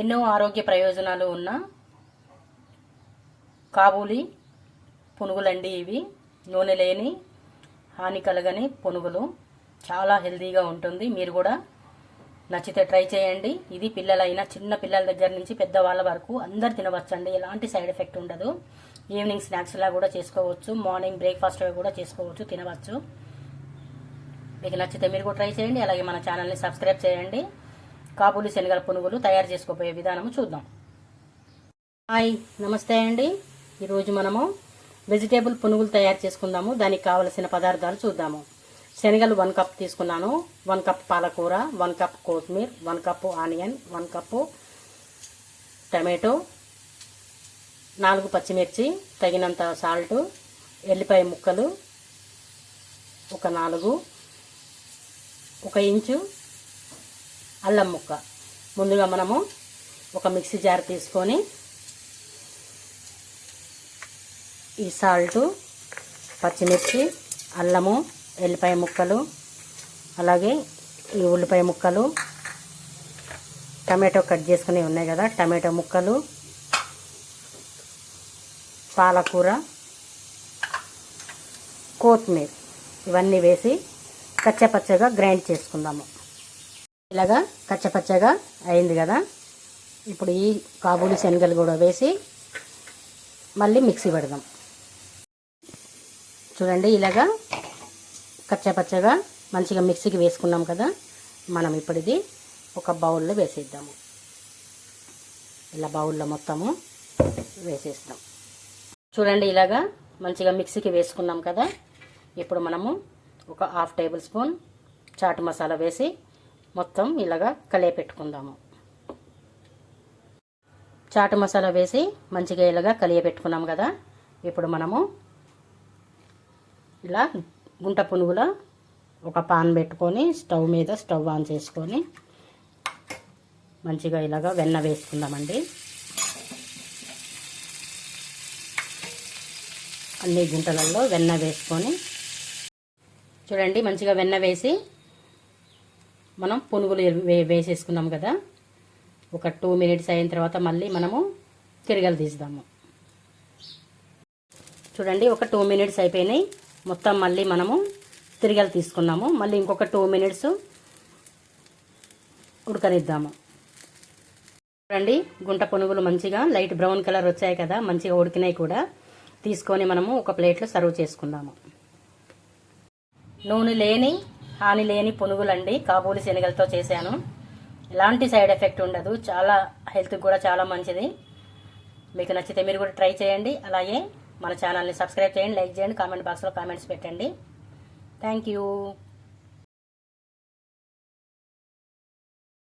ఎన్నో ఆరోగ్య ప్రయోజనాలు ఉన్న కాబూలి పునుగులండి ఇవి. నూనె లేని హాని కలగని పునుగులు. చాలా హెల్దీగా ఉంటుంది. మీరు కూడా నచ్చితే ట్రై చేయండి. ఇది పిల్లలైనా చిన్న పిల్లల దగ్గర నుంచి పెద్దవాళ్ళ వరకు అందరు తినవచ్చండి. ఎలాంటి సైడ్ ఎఫెక్ట్ ఉండదు. ఈవినింగ్ స్నాక్స్లా కూడా చేసుకోవచ్చు. మార్నింగ్ బ్రేక్ఫాస్ట్ కూడా చేసుకోవచ్చు. తినవచ్చు. మీకు నచ్చితే మీరు కూడా ట్రై చేయండి. అలాగే మన ఛానల్ని సబ్స్క్రైబ్ చేయండి. కాబూలి శనగల పునుగులు తయారు చేసుకోబోయే విధానము చూద్దాం. హాయ్ నమస్తే అండి. ఈరోజు మనము వెజిటేబుల్ పునుగులు తయారు చేసుకుందాము. దానికి కావలసిన పదార్థాలు చూద్దాము. శనగలు వన్ కప్ తీసుకున్నాను. వన్ కప్ పాలకూర వన్ కప్ కొత్తిమీర one cup onion one cup tomato నాలుగు పచ్చిమిర్చి తగినంత సాల్ట్ ఎల్లిపాయ ముక్కలు ఒక నాలుగు ఒక ఇంచు అల్లం ముక్క. ముందుగా మనము ఒక మిక్సీ జార్ తీసుకొని ఈ సాల్టు పచ్చిమిర్చి అల్లము ఎల్లిపాయ ముక్కలు అలాగే ఈ ఉల్లిపాయ ముక్కలు టమాటో కట్ చేసుకుని ఉన్నాయి కదా టమాటో ముక్కలు పాలకూర కొత్తిమీర. ఇవన్నీ వేసి కచ్చపచ్చగా గ్రైండ్ చేసుకుందాము. ఇలాగా కచ్చపచ్చగా అయింది కదా. ఇప్పుడు ఈ కాబూలి శనగలు కూడా వేసి మళ్ళీ మిక్సీ పెడదాం. చూడండి ఇలాగా కచ్చపచ్చగా మంచిగా మిక్సీకి వేసుకున్నాం కదా. మనం ఇప్పుడు ఇది ఒక బౌల్లో వేసేద్దాము. ఇలా బౌల్లో మొత్తము వేసేస్తాం. చూడండి ఇలాగా మంచిగా మిక్సీకి వేసుకున్నాం కదా. ఇప్పుడు మనము ఒక half tablespoon chaat masala వేసి మొత్తం ఇలాగా కలియపెట్టుకుందాము చాటు మసాలా వేసి మంచిగా ఇలాగా కలియపెట్టుకున్నాం కదా. ఇప్పుడు మనము ఇలా గుంట పునుగుల ఒక పాన్ పెట్టుకొని స్టవ్ మీద స్టవ్ ఆన్ చేసుకొని మంచిగా ఇలాగా వెన్న వేసుకుందామండి. అన్ని గుంటలలో వెన్న వేసుకొని చూడండి మంచిగా వెన్న వేసి మనం పునుగులు వే వేసేసుకున్నాం కదా. ఒక టూ మినిట్స్ అయిన తర్వాత మళ్ళీ మనము తిరగలు తీద్దాము చూడండి ఒక టూ మినిట్స్ అయిపోయినాయి. మొత్తం మళ్ళీ మనము తిరగలు తీసుకున్నాము. మళ్ళీ ఇంకొక టూ మినిట్స్ ఉడకనిద్దాము. చూడండి గుంట పునుగులు మంచిగా లైట్ బ్రౌన్ కలర్ వచ్చాయి కదా. మంచిగా ఉడికినాయి కూడా. తీసుకొని మనము ఒక ప్లేట్లో సర్వ్ చేసుకుందాము. నూనె లేని హాని లేని పునుగులండి. కాబూలి శనగలతో చేశాను. ఎలాంటి సైడ్ ఎఫెక్ట్ ఉండదు. చాలా హెల్త్కి కూడా చాలా మంచిది. మీకు నచ్చితే మీరు కూడా ట్రై చేయండి. అలాగే మన ఛానల్ని సబ్స్క్రైబ్ చేయండి లైక్ చేయండి కామెంట్ బాక్స్లో కామెంట్స్ పెట్టండి. Thank you.